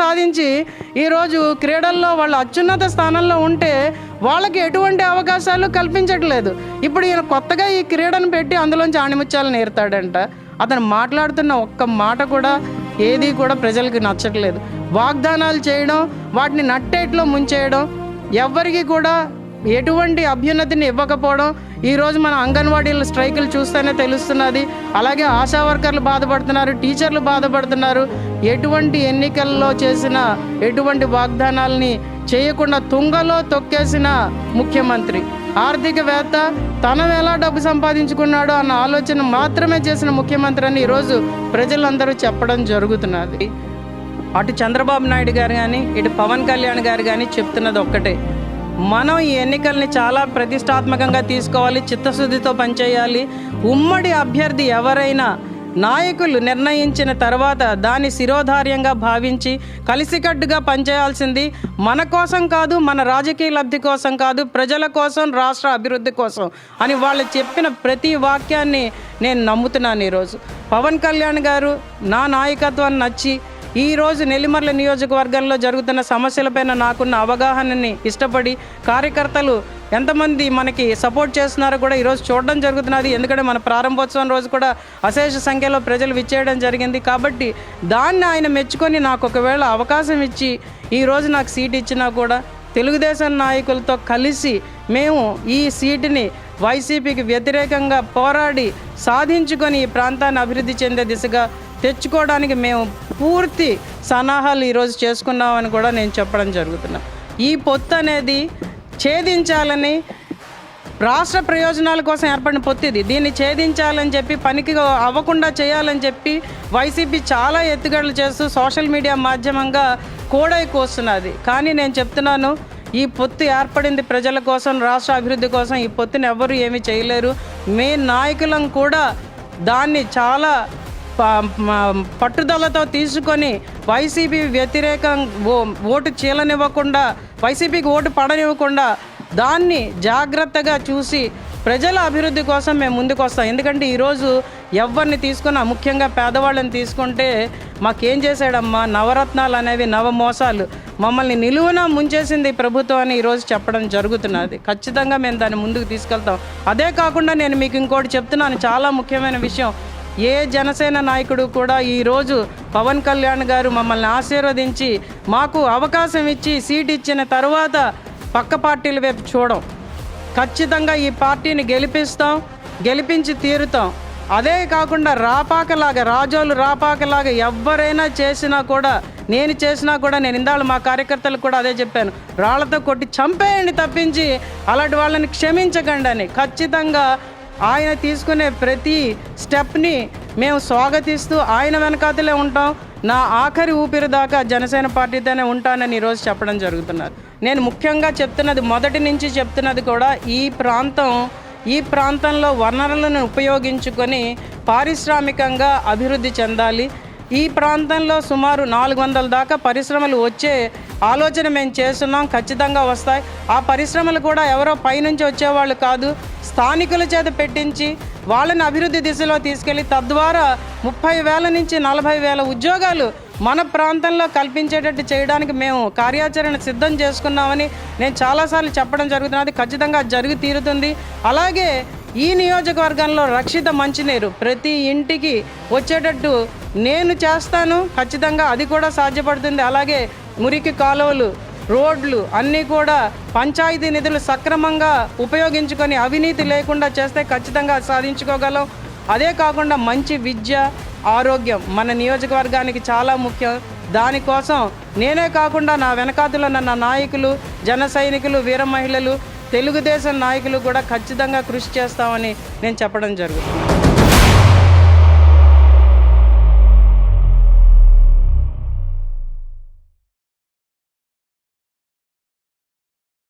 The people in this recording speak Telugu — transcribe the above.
సాధించి ఈరోజు క్రీడల్లో వాళ్ళు అత్యున్నత స్థానంలో ఉంటే వాళ్ళకి ఎటువంటి అవకాశాలు కల్పించట్లేదు. ఇప్పుడు ఈయన కొత్తగా ఈ క్రీడను పెట్టి అందులోంచి ఆణిముత్యాలు నేర్తాడంట. అతను మాట్లాడుతున్న ఒక్క మాట కూడా ఏది కూడా ప్రజలకు నచ్చట్లేదు. వాగ్దానాలు చేయడం వాటిని నట్టేట్లో ముంచేయడం ఎవ్వరికి కూడా ఎటువంటి అభ్యున్నతిని ఇవ్వకపోవడం ఈరోజు మన అంగన్వాడీల స్ట్రైకులు చూస్తేనే తెలుస్తున్నది. అలాగే ఆశా వర్కర్లు బాధపడుతున్నారు టీచర్లు బాధపడుతున్నారు. ఎటువంటి ఎన్నికల్లో చేసిన ఎటువంటి వాగ్దానాల్ని చేయకుండా తుంగలో తొక్కేసిన ముఖ్యమంత్రి. ఆర్థికవేత్త తను ఎలా డబ్బు సంపాదించుకున్నాడో అన్న ఆలోచన మాత్రమే చేసిన ముఖ్యమంత్రి అని ఈరోజు ప్రజలందరూ చెప్పడం జరుగుతున్నది. అటు చంద్రబాబు నాయుడు గారు కానీ ఇటు పవన్ కళ్యాణ్ గారు కానీ చెప్తున్నది ఒక్కటే. మనం ఈ ఎన్నికల్ని చాలా ప్రతిష్టాత్మకంగా తీసుకోవాలి చిత్తశుద్ధితో పనిచేయాలి. ఉమ్మడి అభ్యర్థి ఎవరైనా నాయకులు నిర్ణయించిన తర్వాత దాన్ని శిరోధార్యంగా భావించి కలిసికట్టుగా పనిచేయాల్సింది మన కోసం కాదు మన రాజకీయ లబ్ధి కోసం కాదు ప్రజల కోసం రాష్ట్ర అభివృద్ధి కోసం అని వాళ్ళు చెప్పిన ప్రతి వాక్యాన్ని నేను నమ్ముతున్నాను ఈరోజు. పవన్ కళ్యాణ్ గారు నా నాయకత్వాన్ని నచ్చి ఈరోజు నెల్లిమర్ల నియోజకవర్గంలో జరుగుతున్న సమస్యలపైన నాకున్న అవగాహనని ఇష్టపడి కార్యకర్తలు ఎంతమంది మనకి సపోర్ట్ చేస్తున్నారో కూడా ఈరోజు చూడడం జరుగుతున్నది. ఎందుకంటే మన ప్రారంభోత్సవం రోజు కూడా అశేష సంఖ్యలో ప్రజలు విచ్చేయడం జరిగింది. కాబట్టి దాన్ని ఆయన మెచ్చుకొని నాకు ఒకవేళ అవకాశం ఇచ్చి ఈ రోజు నాకు సీట్ ఇచ్చినా కూడా తెలుగుదేశం నాయకులతో కలిసి మేము ఈ సీటుని వైసీపీకి వ్యతిరేకంగా పోరాడి సాధించుకొని ఈ ప్రాంతాన్ని అభివృద్ధి చెందే దిశగా తెచ్చుకోవడానికి మేము పూర్తి సన్నాహాలు ఈరోజు చేసుకున్నామని కూడా నేను చెప్పడం జరుగుతున్నా. ఈ పొత్తు అనేది ఛేదించాలని రాష్ట్ర ప్రయోజనాల కోసం ఏర్పడిన పొత్తు ఇది. దీన్ని ఛేదించాలని చెప్పి పనికి అవ్వకుండా చేయాలని చెప్పి వైసీపీ చాలా ఎత్తుగడలు చేస్తూ సోషల్ మీడియా మాధ్యమంగా కోడై కోస్తున్నది. కానీ నేను చెప్తున్నాను ఈ పొత్తు ఏర్పడింది ప్రజల కోసం రాష్ట్ర అభివృద్ధి కోసం. ఈ పొత్తుని ఎవరు ఏమీ చేయలేరు. మీ నాయకులం కూడా దాన్ని చాలా పట్టుదలతో తీసుకొని వైసీపీ వ్యతిరేకం ఓ- ఓటు చీలనివ్వకుండా వైసీపీకి ఓటు పడనివ్వకుండా దాన్ని జాగ్రత్తగా చూసి ప్రజల అభివృద్ధి కోసం మేము ముందుకు వస్తాం ఎందుకంటే ఈరోజు ఎవరిని తీసుకున్నా ముఖ్యంగా పేదవాళ్ళని తీసుకుంటే మాకేం చేశాడమ్మా? నవరత్నాలు అనేవి నవమోసాలు. మమ్మల్ని నిలువున ముంచేసింది ప్రభుత్వం అని ఈరోజు చెప్పడం జరుగుతున్నది. ఖచ్చితంగా మేము దాన్ని ముందుకు తీసుకెళ్తాం. అదే కాకుండా నేను మీకు ఇంకోటి చెప్తున్నాను. చాలా ముఖ్యమైన విషయం. ఏ జనసేన నాయకుడు కూడా ఈరోజు పవన్ కళ్యాణ్ గారు మమ్మల్ని ఆశీర్వదించి మాకు అవకాశం ఇచ్చి సీట్ ఇచ్చిన తర్వాత పక్క పార్టీల వైపు చూడం. ఖచ్చితంగా ఈ పార్టీని గెలిపిస్తాం గెలిపించి తీరుతాం. అదే కాకుండా రాపాకలాగా రాజోలు రాపాకలాగా ఎవరైనా చేసినా కూడా నేను చేసినా కూడా నేను ఇందాళ్ళు మా కార్యకర్తలకు కూడా అదే చెప్పాను. రాళ్ళతో కొట్టి చంపేయండి తప్పించి అలాంటి వాళ్ళని క్షమించకండి అని. ఖచ్చితంగా ఆయన తీసుకునే ప్రతి స్టెప్ని మేము స్వాగతిస్తూ ఆయన వెనకాతలే ఉంటాం. నా ఆఖరి ఊపిరి దాకా జనసేన పార్టీతోనే ఉంటానని ఈరోజు చెప్పడం జరుగుతున్నారు నేను ముఖ్యంగా చెప్తున్నది మొదటి నుంచి చెప్తున్నది కూడా ఈ ప్రాంతం ఈ ప్రాంతంలో వనరులను ఉపయోగించుకొని పారిశ్రామికంగా అభివృద్ధి చెందాలి. ఈ ప్రాంతంలో సుమారు నాలుగు వందల దాకా పరిశ్రమలు వచ్చే ఆలోచన మేము చేస్తున్నాం. ఖచ్చితంగా వస్తాయి. ఆ పరిశ్రమలు కూడా ఎవరో పైనుంచి వచ్చేవాళ్ళు కాదు. స్థానికుల చేత పెట్టించి వాళ్ళని అభివృద్ధి దిశలో తీసుకెళ్ళి తద్వారా ముప్పై వేల నుంచి నలభై వేల ఉద్యోగాలు మన ప్రాంతంలో కల్పించేటట్టు చేయడానికి మేము కార్యాచరణ సిద్ధం చేసుకున్నామని నేను చాలాసార్లు చెప్పడం జరుగుతున్నది. ఖచ్చితంగా జరిగి తీరుతుంది. అలాగే ఈ నియోజకవర్గంలో రక్షిత మంచినీరు ప్రతి ఇంటికి వచ్చేటట్టు నేను చేస్తాను ఖచ్చితంగా అది కూడా సాధ్యపడుతుంది. అలాగే మురికి కాలువలు రోడ్లు అన్నీ కూడా పంచాయతీ నిధులు సక్రమంగా ఉపయోగించుకొని అవినీతి లేకుండా చేస్తే ఖచ్చితంగా సాధించుకోగలం. అదే కాకుండా మంచి విద్య ఆరోగ్యం మన నియోజకవర్గానికి చాలా ముఖ్యం. దానికోసం నేనే కాకుండా నా వెనకాతలో నన్న నాయకులు జన సైనికులు వీర మహిళలు తెలుగుదేశం నాయకులు కూడా ఖచ్చితంగా కృషి చేస్తామని నేను చెప్పడం జరుగుతుంది.